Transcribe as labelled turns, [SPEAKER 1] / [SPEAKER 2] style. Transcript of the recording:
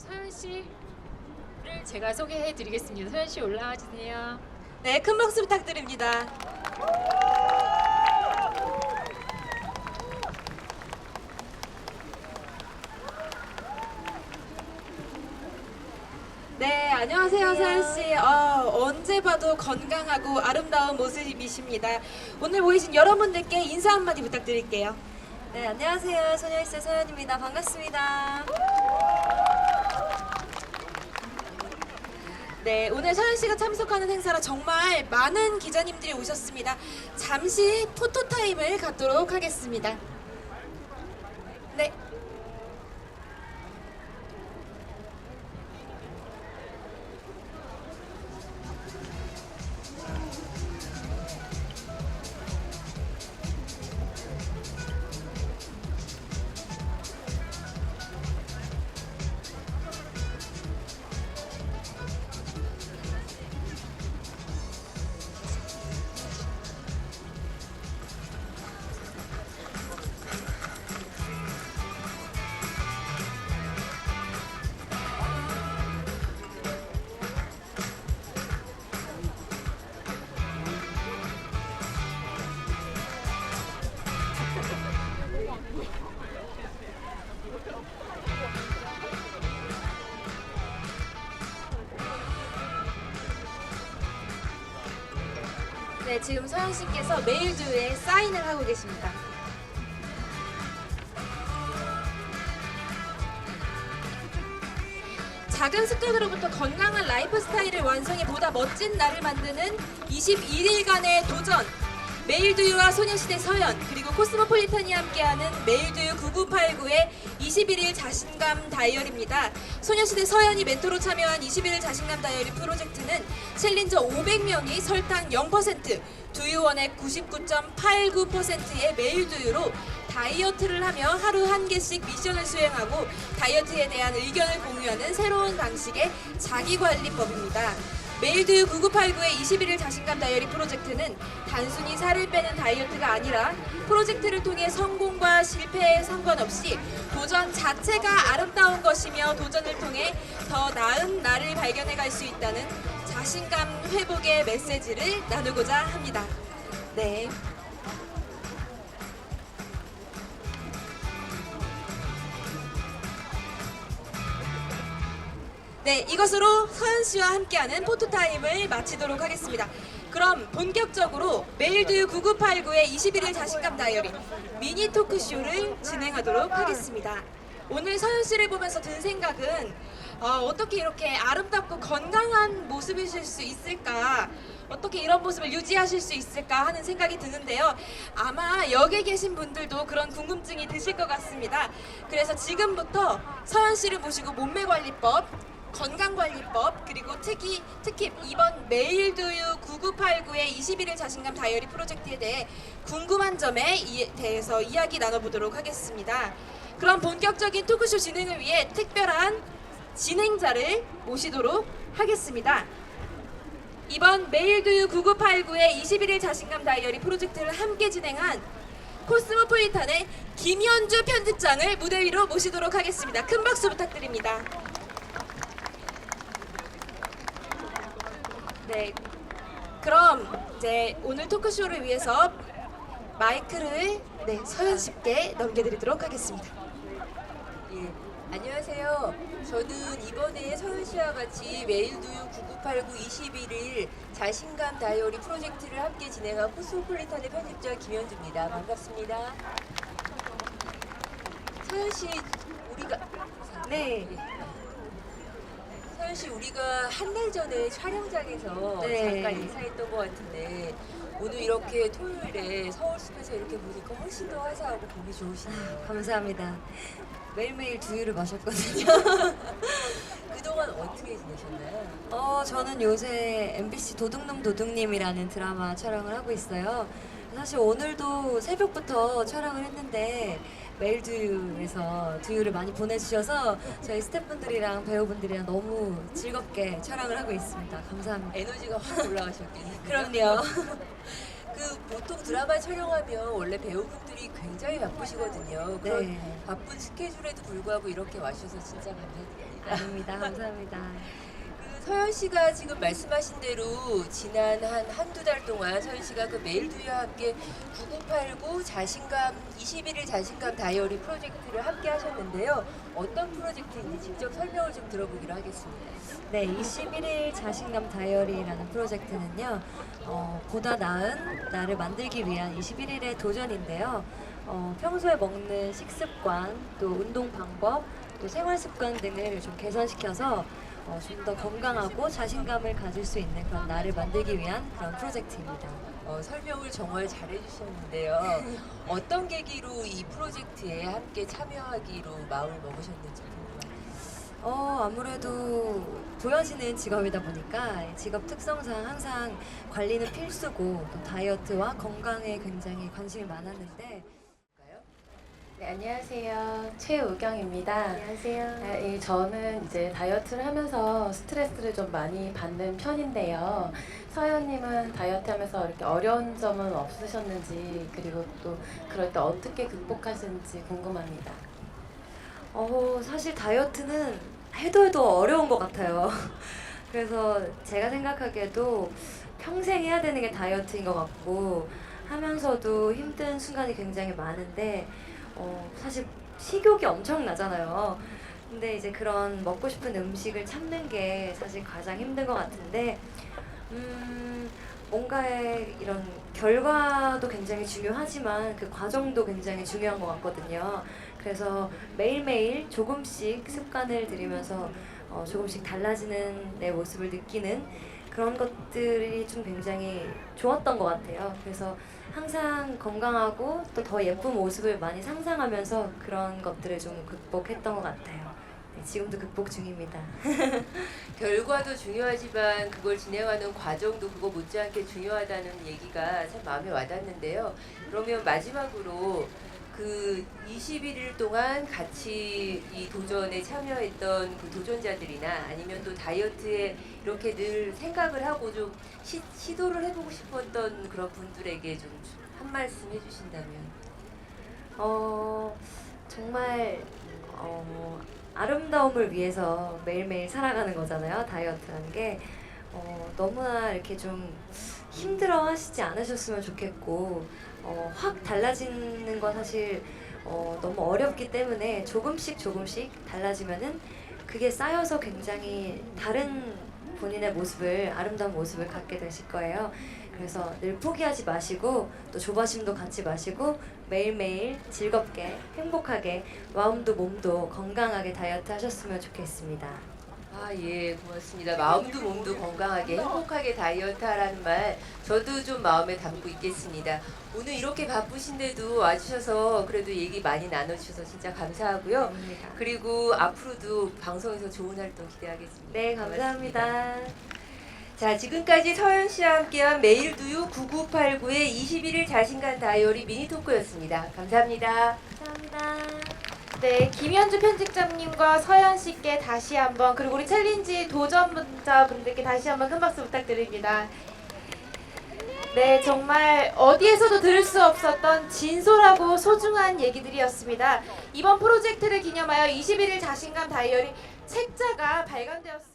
[SPEAKER 1] 서현 씨를 제가 소개해 드리겠습니다. 서현 씨 올라와 주세요.
[SPEAKER 2] 네, 큰 박수 부탁드립니다. 네, 안녕하세요, 서현 씨. 어, 언제 봐도 건강하고 아름다운 모습이십니다. 오늘 모이신 여러분들께 인사 한마디 부탁드릴게요.
[SPEAKER 3] 네, 안녕하세요. 소녀시대 서현입니다. 반갑습니다.
[SPEAKER 2] 네, 오늘 서현 씨가 참석하는 행사라 정말 많은 기자님들이 오셨습니다. 잠시 포토타임을 갖도록 하겠습니다. 지금 서영 씨께서 메일드에 사인을 하고 계십니다. 작은 습관으로부터 건강한 라이프 스타일을 완성해 보다 멋진 나를 만드는 21일간의 도전 메일두유와 소녀시대 서현 그리고 코스모폴리탄이 함께하는 메일두유 9989의 21일 자신감 다이어리입니다. 소녀시대 서현이 멘토로 참여한 21일 자신감 다이어리 프로젝트는 챌린저 500명이 설탕 0%, 두유원액 99.89%의 메일두유로 다이어트를 하며 하루 한 개씩 미션을 수행하고 다이어트에 대한 의견을 공유하는 새로운 방식의 자기관리법입니다. 메일드 9989의 21일 자신감 다이어리 프로젝트는 단순히 살을 빼는 다이어트가 아니라 프로젝트를 통해 성공과 실패에 상관없이 도전 자체가 아름다운 것이며 도전을 통해 더 나은 나를 발견해 갈 수 있다는 자신감 회복의 메시지를 나누고자 합니다. 네. 네, 이것으로 서현 씨와 함께하는 포토타임을 마치도록 하겠습니다. 그럼 본격적으로 메일드 유 9989의 21일 자신감 다이어리 미니 토크쇼를 진행하도록 하겠습니다. 오늘 서현 씨를 보면서 든 생각은 어, 떻게 이렇게 아름답고 건강한 모습이실 수 있을까? 어떻게 이런 모습을 유지하실 수 있을까 하는 생각이 드는데요. 아마 여기 계신 분들도 그런 궁금증이 드실 것 같습니다. 그래서 지금부터 서현 씨를 모시고 몸매 관리법 건강관리법 그리고 특히 특히 이번 매일두유 9989의 21일 자신감 다이어리 프로젝트에 대해 궁금한 점에 대해서 이야기 나눠보도록 하겠습니다. 그럼 본격적인 토크쇼 진행을 위해 특별한 진행자를 모시도록 하겠습니다. 이번 메일두유 9989의 21일 자신감 다이어리 프로젝트를 함께 진행한 코스모폴리탄의 김현주 편집장을 무대 위로 모시도록 하겠습니다. 큰 박수 부탁드립니다. 네. 그럼 이제 오늘 토크쇼를 위해서 마이크를 네, 서현 씨께 넘겨드리도록 하겠습니다.
[SPEAKER 3] 예, 안녕하세요. 저는 이번에 서윤 씨와 같이 매일도 9989 21일 자신감 다이어리 프로젝트를 함께 진행한 코스모폴리탄의 편집자 김현주입니다. 반갑습니다. 서윤 씨, 우리가
[SPEAKER 4] 네. 예.
[SPEAKER 3] 서현 씨 우리가 한 달 전에 촬영장에서 네. 잠깐 인사했던 것 같은데 오늘 이렇게 토요일에 서울숲에서 이렇게 보니까 훨씬 더 화사하고 보기 좋으시네요.
[SPEAKER 4] 아, 감사합니다. 매일매일 두유를 마셨거든요.
[SPEAKER 3] 그동안 어떻게 지내셨나요?
[SPEAKER 4] 어, 저는 요새 MBC 도둑놈 도둑님이라는 드라마 촬영을 하고 있어요. 사실 오늘도 새벽부터 촬영을 했는데 메일두유에서 두유를 많이 보내주셔서 저희 스태프분들이랑 배우분들이랑 너무 즐겁게 촬영을 하고 있습니다. 감사합니다.
[SPEAKER 3] 에너지가 확 올라가셨겠네요.
[SPEAKER 4] 그럼요.
[SPEAKER 3] 그 보통 드라마 촬영하면 원래 배우분들이 굉장히 바쁘시거든요. 그런 네. 바쁜 스케줄에도 불구하고 이렇게 와주셔서 진짜 감사드립니다.
[SPEAKER 4] 아닙니다. 감사합니다.
[SPEAKER 3] 서현 씨가 지금 말씀하신 대로 지난 한 한두 달 동안 서현 씨가 그메일 두유와 함께 9989 자신감 21일 자신감 다이어리 프로젝트를 함께 하셨는데요. 어떤 프로젝트인지 직접 설명을 좀 들어보기로 하겠습니다.
[SPEAKER 4] 네, 21일 자신감 다이어리라는 프로젝트는요, 어, 보다 나은 나를 만들기 위한 21일의 도전인데요. 어, 평소에 먹는 식습관, 또 운동 방법, 또 생활 습관 등을 좀 개선시켜서 어, 좀 더 건강하고 자신감을 가질 수 있는 그런 나를 만들기 위한 그런 프로젝트입니다.
[SPEAKER 3] 어, 설명을 정말 잘해주셨는데요. 어떤 계기로 이 프로젝트에 함께 참여하기로 마음을 먹으셨는지 궁금해요
[SPEAKER 4] 어, 아무래도 보여지는 직업이다 보니까 직업 특성상 항상 관리는 필수고 또 다이어트와 건강에 굉장히 관심이 많았는데
[SPEAKER 5] 네, 안녕하세요. 최우경입니다.
[SPEAKER 6] 안녕하세요.
[SPEAKER 5] 아, 저는 이제 다이어트를 하면서 스트레스를 좀 많이 받는 편인데요. 서현님은 다이어트 하면서 이렇게 어려운 점은 없으셨는지, 그리고 또 그럴 때 어떻게 극복하시는지 궁금합니다.
[SPEAKER 4] 어, 사실 다이어트는 해도 해도 어려운 것 같아요. 그래서 제가 생각하기에도 평생 해야 되는 게 다이어트인 것 같고, 하면서도 힘든 순간이 굉장히 많은데, 어, 사실 식욕이 엄청나잖아요. 근데 이제 그런 먹고 싶은 음식을 참는 게 사실 가장 힘든 것 같은데, 음, 뭔가의 이런 결과도 굉장히 중요하지만 그 과정도 굉장히 중요한 것 같거든요. 그래서 매일매일 조금씩 습관을 들이면서 어, 조금씩 달라지는 내 모습을 느끼는 그런 것들이 좀 굉장히 좋았던 것 같아요. 그래서 항상 건강하고 또 더 예쁜 모습을 많이 상상하면서 그런 것들을 좀 극복했던 것 같아요. 네, 지금도 극복 중입니다.
[SPEAKER 3] 결과도 중요하지만 그걸 진행하는 과정도 그거 못지않게 중요하다는 얘기가 참 마음에 와닿는데요. 그러면 마지막으로 그 21일 동안 같이 이 도전에 참여했던 그 도전자들이나 아니면 또 다이어트에 이렇게 늘 생각을 하고 좀 시, 시도를 해보고 싶었던 그런 분들에게 좀 한 말씀 해주신다면.
[SPEAKER 4] 어, 정말 어, 아름다움을 위해서 매일매일 살아가는 거잖아요. 다이어트라는 게 어, 너무나 이렇게 좀 힘들어 하시지 않으셨으면 좋겠고 어, 확 달라지는 건 사실 어, 너무 어렵기 때문에 조금씩 조금씩 달라지면은 그게 쌓여서 굉장히 다른 본인의 모습을 아름다운 모습을 갖게 되실 거예요. 그래서 늘 포기하지 마시고 또 조바심도 갖지 마시고 매일매일 즐겁게 행복하게 마음도 몸도 건강하게 다이어트 하셨으면 좋겠습니다.
[SPEAKER 3] 아, 예, 고맙습니다. 마음도 몸도 건강하게 행복하게 다이어트 하라는 말 저도 좀 마음에 담고 있겠습니다. 오늘 이렇게 바쁘신데도 와주셔서 그래도 얘기 많이 나눠주셔서 진짜 감사하고요. 감사합니다. 그리고 앞으로도 방송에서 좋은 활동 기대하겠습니다.
[SPEAKER 4] 네, 감사합니다. 고맙습니다.
[SPEAKER 2] 자, 지금까지 서현 씨와 함께한 매일두유 9989의 21일 자신감 다이어리 미니토크였습니다. 감사합니다.
[SPEAKER 4] 감사합니다.
[SPEAKER 2] 네, 김현주 편집장님과 서현 씨께 다시 한번 그리고 우리 챌린지 도전자분들께 다시 한번 큰 박수 부탁드립니다. 네, 정말 어디에서도 들을 수 없었던 진솔하고 소중한 얘기들이었습니다. 이번 프로젝트를 기념하여 21일 자신감 다이어리 책자가 발간되었습니다.